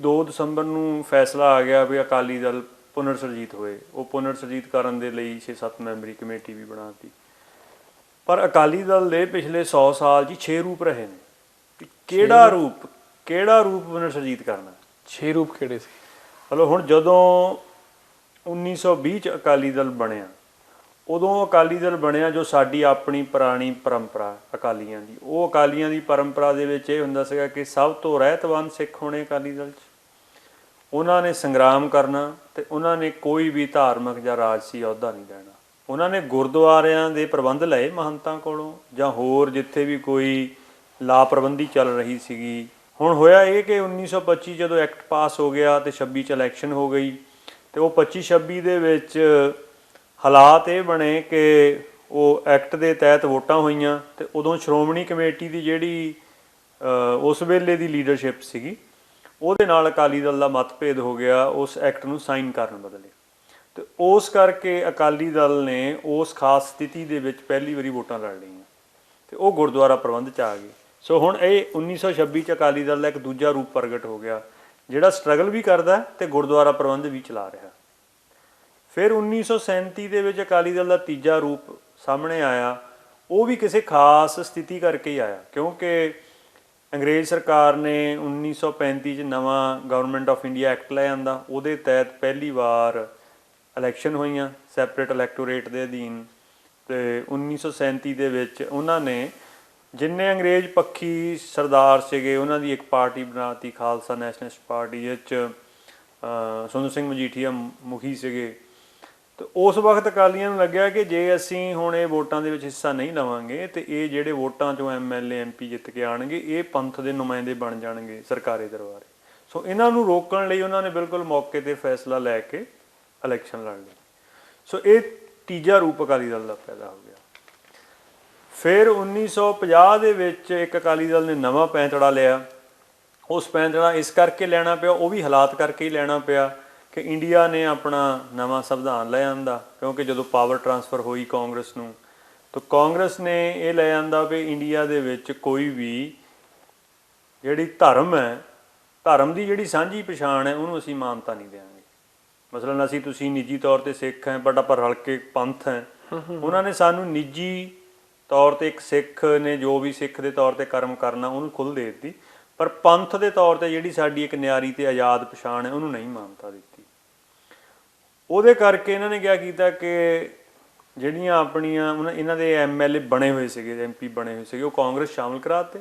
2 ਦਸੰਬਰ ਨੂੰ ਫੈਸਲਾ ਆ ਗਿਆ ਵੀ ਅਕਾਲੀ ਦਲ ਪੁਨਰ ਸਰਜੀਤ ਹੋਏ। ਉਹ ਪੁਨਰ ਸਰਜੀਤ ਕਰਨ ਦੇ ਲਈ 6-7 ਮੈਂਬਰੀ ਕਮੇਟੀ ਵੀ ਬਣਾਤੀ। ਪਰ ਅਕਾਲੀ ਦਲ ਦੇ ਪਿਛਲੇ 100 ਸਾਲ ਜੀ 6 ਰੂਪ ਰਹੇ ਨੇ। ਕਿਹੜਾ ਰੂਪ? ਕਿਹੜਾ ਰੂਪ ਪੁਨਰ ਸਰਜੀਤ ਕਰਨਾ? ਛੇ ਰੂਪ ਕਿਹੜੇ ਸੀ? ਹਲੋ ਹੁਣ ਜਦੋਂ 1920 ਚ ਅਕਾਲੀ ਦਲ ਬਣਿਆ ਉਦੋਂ ਅਕਾਲੀ ਦਲ ਬਣਿਆ ਜੋ ਸਾਡੀ ਆਪਣੀ ਪੁਰਾਣੀ ਪਰੰਪਰਾ ਅਕਾਲੀਆਂ ਦੀ। ਉਹ ਅਕਾਲੀਆਂ ਦੀ ਪਰੰਪਰਾ ਦੇ ਵਿੱਚ ਇਹ ਹੁੰਦਾ ਸੀਗਾ ਕਿ ਸਭ ਤੋਂ ਰਹਿਤਵੰਦ ਸਿੱਖ ਹੋਣੇ ਅਕਾਲੀ ਦਲ 'ਚ। ਉਹਨਾਂ ਨੇ ਸੰਗਰਾਮ ਕਰਨਾ ਤੇ ਉਹਨਾਂ ਨੇ ਕੋਈ ਵੀ ਧਾਰਮਿਕ ਜਾਂ ਰਾਜਸੀ ਅਹੁਦਾ ਨਹੀਂ ਲੈਣਾ। ਉਹਨਾਂ ਨੇ ਗੁਰਦੁਆਰਿਆਂ ਦੇ ਪ੍ਰਬੰਧ ਲਏ ਮਹੰਤਾਂ ਕੋਲੋਂ ਜਾਂ ਹੋਰ ਜਿੱਥੇ ਵੀ ਕੋਈ ਲਾਪਰਬੰਦੀ ਚੱਲ ਰਹੀ ਸੀਗੀ। ਹੁਣ ਹੋਇਆ ਇਹ ਕਿ 1925 ਜਦੋਂ ਐਕਟ ਪਾਸ ਹੋ ਗਿਆ ਤੇ 26 ਚ ਇਲੈਕਸ਼ਨ ਹੋ ਗਈ ਤੇ ਉਹ 25 26 ਦੇ ਵਿੱਚ ਹਾਲਾਤ ਇਹ ਬਣੇ ਕਿ ਉਹ ਐਕਟ ਦੇ ਤਹਿਤ ਵੋਟਾਂ ਹੋਈਆਂ ਤੇ ਉਦੋਂ ਸ਼੍ਰੋਮਣੀ ਕਮੇਟੀ ਦੀ ਜਿਹੜੀ ਉਸ ਵੇਲੇ ਦੀ ਲੀਡਰਸ਼ਿਪ ਸੀਗੀ ਉਹਦੇ ਨਾਲ ਅਕਾਲੀ ਦਲ ਦਾ ਮਤਭੇਦ ਹੋ ਗਿਆ, ਉਸ ਐਕਟ ਨੂੰ ਸਾਈਨ ਕਰਨ ਬਦਲੇ। ਤੇ ਉਸ ਕਰਕੇ ਅਕਾਲੀ ਦਲ ਨੇ ਉਸ ਖਾਸ ਸਥਿਤੀ ਦੇ ਵਿੱਚ ਪਹਿਲੀ ਵਾਰੀ ਵੋਟਾਂ ਲੜ ਲਈਆਂ। ਤੇ ਉਹ ਗੁਰਦੁਆਰਾ ਪ੍ਰਬੰਧ ਚ ਆ ਗਏ। ਸੋ ਹੁਣ ਇਹ 1926 ਚ ਅਕਾਲੀ ਦਲ ਦਾ ਇੱਕ ਦੂਜਾ ਰੂਪ ਪ੍ਰਗਟ ਹੋ ਗਿਆ, ਜਿਹੜਾ ਸਟਰਗਲ ਵੀ ਕਰਦਾ ਹੈ ਤੇ ਗੁਰਦੁਆਰਾ ਪ੍ਰਬੰਧ ਵੀ ਚਲਾ ਰਿਹਾ ਫਿਰ 1937 ਦੇ ਵਿੱਚ ਅਕਾਲੀ ਦਲ ਦਾ ਤੀਜਾ ਰੂਪ ਸਾਹਮਣੇ ਆਇਆ। ਉਹ ਵੀ ਕਿਸੇ ਖਾਸ ਸਥਿਤੀ ਕਰਕੇ ਹੀ ਆਇਆ, ਕਿਉਂਕਿ ਅੰਗਰੇਜ਼ ਸਰਕਾਰ ਨੇ 1935 ਚ ਨਵਾਂ ਗਵਰਨਮੈਂਟ ਆਫ ਇੰਡੀਆ ਐਕਟ ਲੈ ਆਂਦਾ। ਉਹਦੇ ਤਹਿਤ ਪਹਿਲੀ ਵਾਰ ਇਲੈਕਸ਼ਨ ਹੋਈਆਂ ਸੈਪਰੇਟ ਇਲੈਕਟੋਰੇਟ ਦੇ ਅਧੀਨ। ਤੇ 1937 ਦੇ ਵਿੱਚ ਉਹਨਾਂ ਨੇ ਜਿੰਨੇ ਅੰਗਰੇਜ਼ ਪੱਖੀ ਸਰਦਾਰ ਸੀਗੇ ਉਹਨਾਂ ਦੀ ਇੱਕ ਪਾਰਟੀ ਬਣਾਤੀ ਖਾਲਸਾ ਨੈਸ਼ਨਲਿਸਟ ਪਾਰਟੀ ਵਿੱਚ ਅਹ, ਸੁੰਦਰ ਸਿੰਘ ਮਜੀਠੀਆ ਮੁਖੀ ਸੀਗੇ। ਤੇ ਉਸ ਵਕਤ ਅਕਾਲੀਆਂ ਨੂੰ ਲੱਗਿਆ ਕਿ ਜੇ ਅਸੀਂ ਹੁਣ ਇਹ ਵੋਟਾਂ ਦੇ ਵਿੱਚ ਹਿੱਸਾ ਨਹੀਂ ਲਵਾਂਗੇ ਤੇ ਇਹ ਜਿਹੜੇ ਵੋਟਾਂ ਚੋਂ ਐਮਐਲਏ ਐਮਪੀ ਜਿੱਤ ਕੇ ਆਣਗੇ, ਇਹ ਪੰਥ ਦੇ ਨੁਮਾਇੰਦੇ ਬਣ ਜਾਣਗੇ ਸਰਕਾਰੀ ਦਰਬਾਰੇ। ਸੋ ਇਹਨਾਂ ਨੂੰ ਰੋਕਣ ਲਈ ਉਹਨਾਂ ਨੇ ਬਿਲਕੁਲ ਮੌਕੇ ਤੇ ਫੈਸਲਾ ਲੈ ਕੇ ਇਲੈਕਸ਼ਨ ਲੜ ਲਈ ਸੋ ਇਹ ਤੀਜਾ ਰੂਪ ਅਕਾਲੀ ਦਲ ਦਾ ਪੈਦਾ ਹੋ ਗਿਆ। ਫਿਰ 1950 ਦੇ ਵਿੱਚ ਇੱਕ ਅਕਾਲੀ ਦਲ ਨੇ ਨਵਾਂ ਪੈਂਤੜਾ ਲਿਆ। ਉਸ ਪੈਂਤੜਾ ਇਸ ਕਰਕੇ ਲੈਣਾ ਪਿਆ, ਉਹ ਵੀ ਹਾਲਾਤ ਕਰਕੇ ਹੀ ਲੈਣਾ ਪਿਆ। ਕਿ ਇੰਡੀਆ ਨੇ ਆਪਣਾ ਨਵਾਂ ਸੰਵਿਧਾਨ ਲੈ ਆਂਦਾ, ਕਿਉਂਕਿ ਜਦੋਂ ਪਾਵਰ ਟਰਾਂਸਫਰ ਹੋਈ ਕਾਂਗਰਸ ਨੂੰ, ਤਾਂ ਕਾਂਗਰਸ ਨੇ ਇਹ ਲੈ ਆਂਦਾ ਵੀ ਇੰਡੀਆ ਦੇ ਵਿੱਚ ਕੋਈ ਵੀ ਜਿਹੜੀ ਧਰਮ ਹੈ, ਧਰਮ ਦੀ ਜਿਹੜੀ ਸਾਂਝੀ ਪਛਾਣ ਹੈ, ਉਹਨੂੰ ਅਸੀਂ ਮਾਨਤਾ ਨਹੀਂ ਦੇਵਾਂਗੇ ਮਸਲਨ ਅਸੀਂ ਤੁਸੀਂ ਨਿੱਜੀ ਤੌਰ ਤੇ ਸਿੱਖ ਹੈ, ਬਟ ਆਪਾਂ ਰਲ ਪੰਥ ਹੈ। ਉਹਨਾਂ ਨੇ ਸਾਨੂੰ ਨਿੱਜੀ ਤੌਰ ਤੇ ਇੱਕ ਸਿੱਖ ਨੇ, ਜੋ ਵੀ ਸਿੱਖ ਦੇ ਤੌਰ ਤੇ ਕਰਮ ਕਰਨਾ, ਉਹਨੂੰ ਖੁੱਲ੍ਹ ਦੇ ਦਿੱਤੀ। ਪਰ ਪੰਥ ਦੇ ਤੌਰ ਤੇ ਜਿਹੜੀ ਸਾਡੀ ਇੱਕ ਨਿਆਰੀ ਤੇ ਆਜ਼ਾਦ ਪਛਾਣ ਹੈ, ਉਹਨੂੰ ਨਹੀਂ ਮਾਨਤਾ ਦਿੱਤੀ। ਉਹਦੇ ਕਰਕੇ ਇਹਨਾਂ ਨੇ ਕਿਹਾ ਕੀਤਾ ਕਿ ਜਿਹੜੀਆਂ ਆਪਣੀਆਂ, ਉਹਨਾਂ- ਇਹਨਾਂ ਦੇ ਐਮਐਲਏ ਬਣੇ ਹੋਏ ਸੀਗੇ ਐਮਪੀ ਬਣੇ ਹੋਏ ਸੀਗੇ, ਉਹ ਕਾਂਗਰਸ ਸ਼ਾਮਲ ਕਰਾਤੇ।